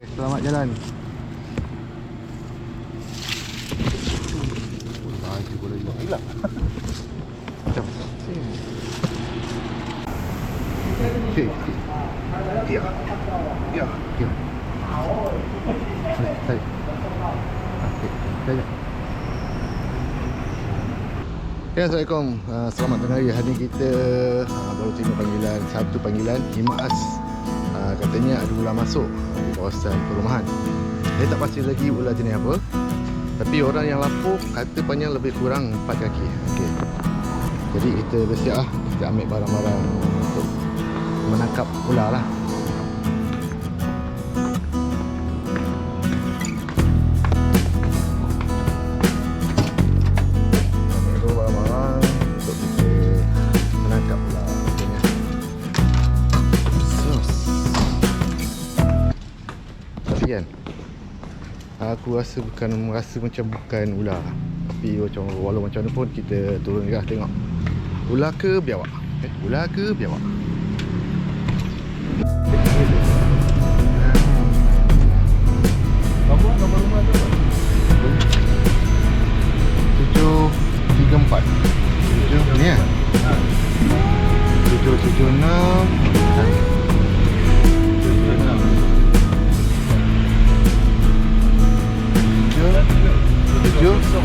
Selamat jalan. Laju pula juga. Gila. Macam. Cik. Ya. Ya. Ya. Okey. Saya. Ya, Assalamualaikum. Uh, selamat tengah hari. Hari kita uh, baru terima panggilan, satu panggilan Himas. Katanya ada ular masuk di kawasan perumahan. Saya tak pasti lagi ular jenis apa. Tapi orang yang lapor kata panjang lebih kurang 4 kaki. Okey. Jadi kita bersiap lah. Kita ambil barang-barang untuk menangkap ular lah. Aku rasa bukan Rasa macam bukan ular. Tapi macam Walau macam mana pun Kita turun je lah tengok. Ular ke biawak? Eh ular ke biawak? Nombor nombor rumah tu? Tujuh Tiga empat. Tujuh Ni lah Ha. Tujuh tujuh enam Tujuh. Tujuh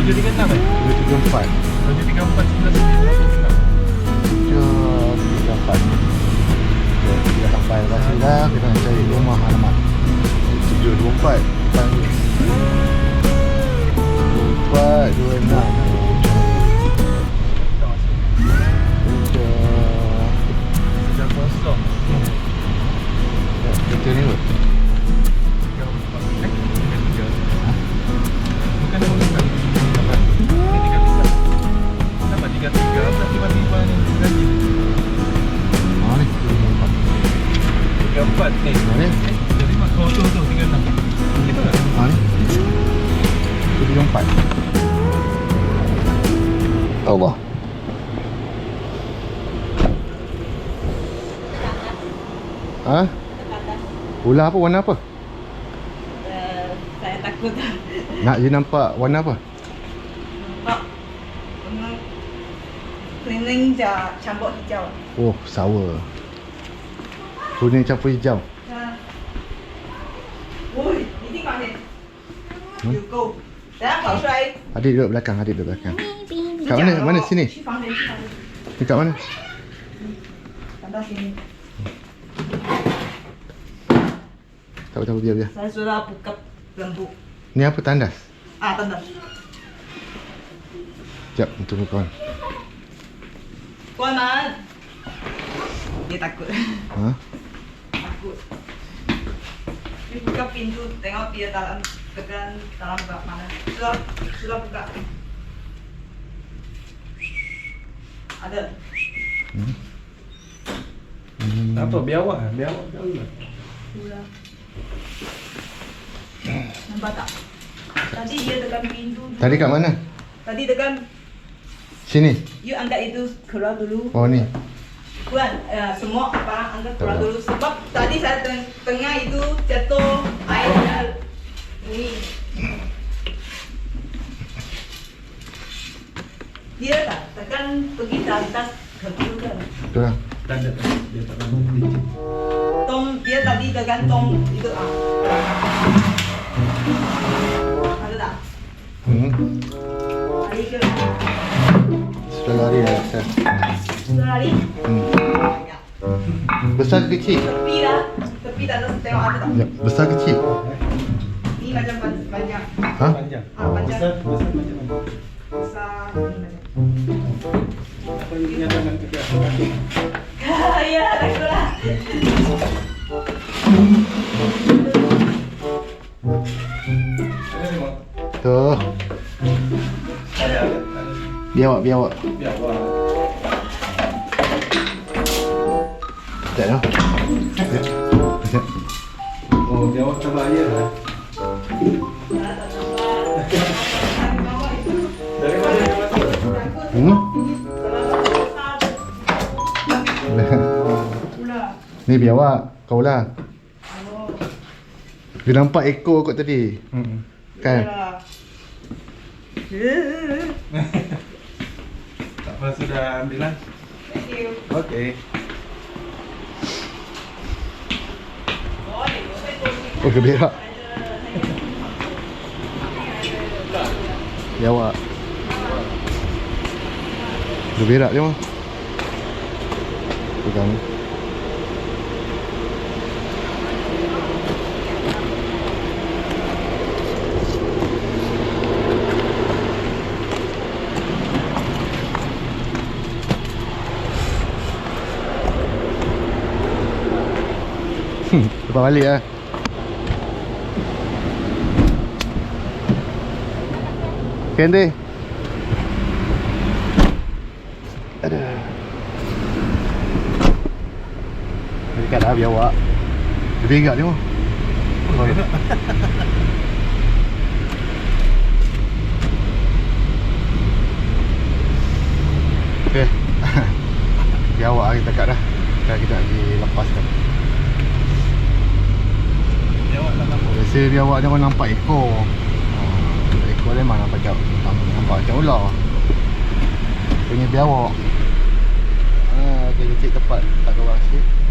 Tujuh tiga enam eh? Tujuh tiga empat Tujuh tiga empat tujuh. Tujuh tiga empat kita sampai lepas ni dah Kita nak cari rumah alamat Tujuh dua empat Dua empat Dua enam Ha? Ular apa warna apa? Uh, saya takut dah. Nak you nampak warna apa? Nampak warna oh, kuning campur hijau. Oh, sawa. Kuning campur hijau. Uh. Oi, ini tengok ni. Hmm? You go. Saya Adik duduk belakang, adik duduk belakang. Kat mana? Mana sini? Dekat mana? Tanda sini. Tak apa, tak apa, biar, biar. Saya sudah buka lembu. Ni apa tandas? Ah, tanda. Sekejap, tunggu kawan. 关门。Dia takut. Ha? takut. Dia buka pintu, tengok dia dalam tekan dalam bak mana. Sudah, sudah buka. Ada. Hmm. Hmm. Apa biawak? ah? Biawak biawak. Sudah. Nampak tak? Tadi dia tekan pintu. dulu. Tadi kat mana? Tadi tekan, Sini. you angkat itu keluar dulu. Oh ni. Bukan, uh, semua apa angkat keluar dulu. Sebab tadi saya teng tengah itu jatuh air ini. Dia tak tekan pergi ke atas ke juga. Betul lah. Tak ada. Dia tak nak bukti. Tong dia tadi tekan tong itu ah. Sudah lari dah. Sudah lari? Hmm. Besar ke kecil? Tepi dah. Tepi dah terus tengok ada tak? Ya, besar ke kecil? Ini macam pan- panjang. Ha? Panjang. Ah, panjang. Besar, besar macam mana? Besar. macam. Apa yang dinyatakan kaki aku kaki? ya, lah. Tuh. Ada ada. Biawak, biawak. Biawak. Tak dah. Oh, biawak tambah air lah. Dari mana dia masuk? Hmm? Ni biawak. Kau lah. Oh. Dia nampak ekor kot tadi. Hmm. Kan? Eh, Tak apa sudah ambil lah. Thank you. Okey. Oh, dia berak. Ya, awak. Dia berak dia mah. Pegang. Hmm, lepas balik lah. Candy. Aduh. Dekat dah biar awak. Dia berak dia mah. Oh, ya. Okay. biar awak kita kat dah. Kita nak lepaskan. Ya awak tak nampak. Biasa dia awak orang nampak ekor. Ha, ekor dia mana nampak macam nampak macam ular. Punya biawak. Ha, okay, kita cek tempat tak orang sikit.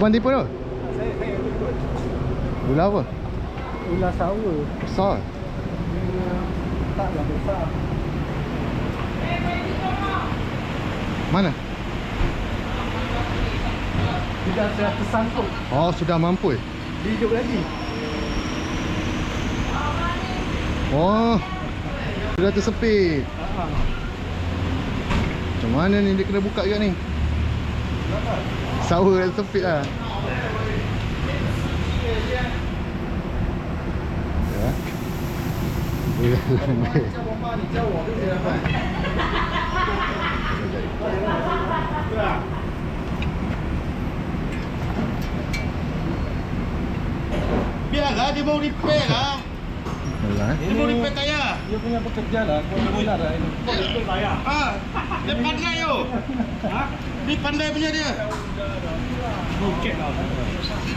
Abang tipu tu? Saya saya ikut. Ular apa? Ular sawa. Besar Taklah besar. Mana? Tidak saya tersangkut. Oh sudah mampu eh? Dia hidup lagi. Oh Sudah tersepit Ha. Macam mana ni dia kena buka juga ni? Sawa dah tersepit lah Ya Boleh jalan dia. Biarlah mau repair lah. Eh. Dia mau repair tayar. Dia punya pekerja lah. Kau benar lah ini. Ah, dia pandai yo. Ha? Dia pandai punya dia.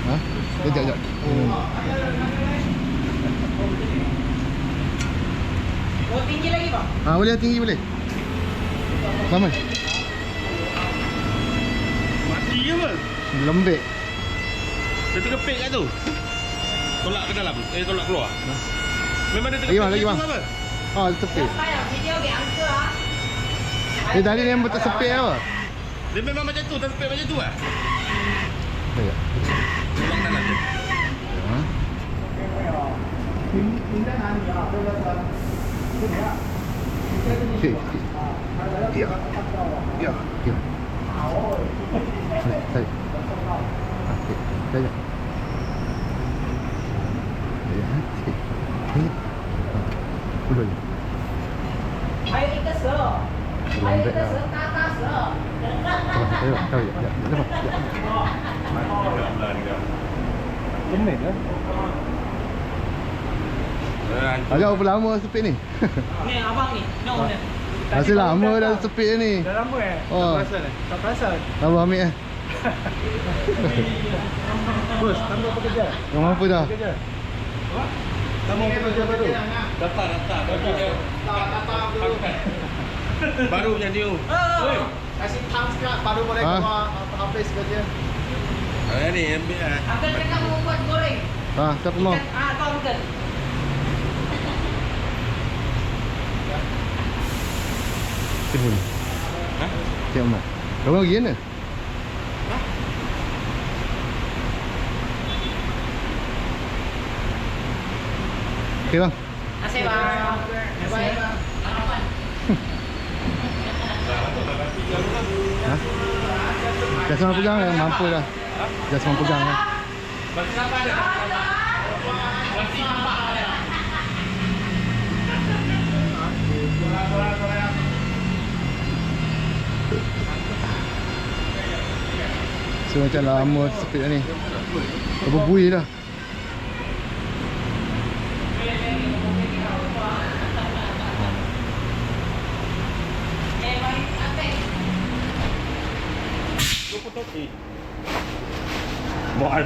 Ha? Sekejap, sekejap Hmm. Oh, tinggi lagi bang. Ha, boleh tinggi boleh Lama Mati je apa? Lembek Dia terkepit kat tu. Tolak ke dalam. Eh tolak keluar. Memang dia Lagi terkepit. bang, lagi bang. Tu apa? Ah, tersepit Sayang, video ke angka ah. Dia tadi dia memang tersepit apa? Dia memang macam tu, terkepit macam tu ah. Sekejap Tolak dalam dia. Ha? Okey. Ya. Ya. Ya. Saya. Okey. Saya. Ya. Okey. Ini. Udah. Ayo ikut se. Ikut se, tata se. Ayo, tahu ya. Ya. Ya. Kemen lah. Agak berapa lama sepit ni? Ni abang ni, no ni. Masih lama dah sepit ni. Dah lama eh? Oh. Tak perasan eh? Tak perasan. Abang ambil eh. Bos, kamu pekerja? Yang mampu dah. Pekerja? Kamu pekerja baru? Daftar, daftar. Bagi dia. Baru punya new. Oh. Kasih tang sekat baru boleh Ha? keluar habis kerja. Ah ni ambil ah. Cakap mau buat goreng. Ha, siapa mau? Ah, kau angkat. Siapa ni? Ha? Siapa mak? Kau pergi mana? Okey bang. Asih bang. Asih. Dah semua pegang ya, mampu dah. Dah semua pegang ya. So macam lama sepit ni. Apa buih dah. 嗯我二